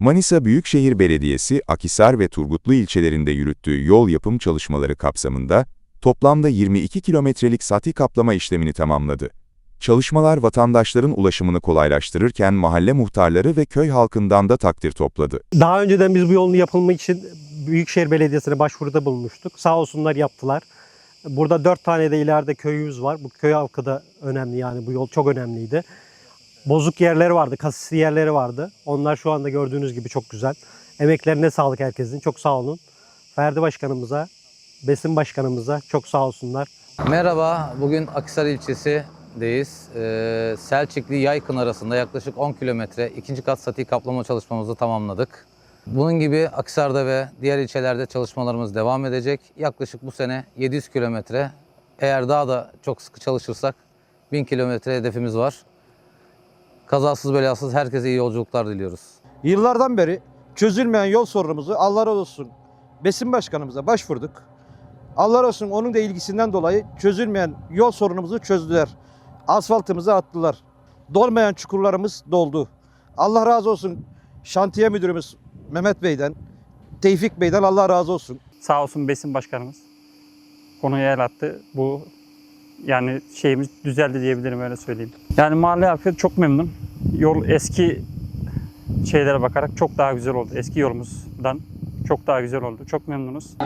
Manisa Büyükşehir Belediyesi, Akhisar ve Turgutlu ilçelerinde yürüttüğü yol yapım çalışmaları kapsamında toplamda 22 kilometrelik sati kaplama işlemini tamamladı. Çalışmalar vatandaşların ulaşımını kolaylaştırırken mahalle muhtarları ve köy halkından da takdir topladı. Daha önceden biz bu yolun yapılmak için Büyükşehir Belediyesi'ne başvuruda bulunmuştuk. Sağ olsunlar yaptılar. Burada dört tane de ileride köyümüz var. Bu köy halkı da önemli yani bu yol çok önemliydi. Bozuk yerleri vardı, kasisli yerleri vardı. Onlar şu anda gördüğünüz gibi çok güzel. Emeklerine sağlık herkesin. Çok sağ olun. Ferdi Başkanımıza, Besin Başkanımıza çok sağ olsunlar. Merhaba, bugün Akhisar ilçesideyiz. Ee, Selçuklu Yaykın arasında yaklaşık 10 kilometre ikinci kat sati kaplama çalışmamızı tamamladık. Bunun gibi Akhisar'da ve diğer ilçelerde çalışmalarımız devam edecek. Yaklaşık bu sene 700 kilometre. Eğer daha da çok sıkı çalışırsak 1000 kilometre hedefimiz var. Kazasız belasız herkese iyi yolculuklar diliyoruz. Yıllardan beri çözülmeyen yol sorunumuzu Allah razı olsun Besin Başkanımıza başvurduk. Allah razı olsun onun da ilgisinden dolayı çözülmeyen yol sorunumuzu çözdüler. Asfaltımızı attılar. Dolmayan çukurlarımız doldu. Allah razı olsun şantiye müdürümüz Mehmet Bey'den, Tevfik Bey'den Allah razı olsun. Sağ olsun Besin Başkanımız konuya el attı. Bu yani şeyimiz düzeldi diyebilirim öyle söyleyeyim. Yani mahalle halkı çok memnun. Yol eski şeylere bakarak çok daha güzel oldu. Eski yolumuzdan çok daha güzel oldu. Çok memnunuz.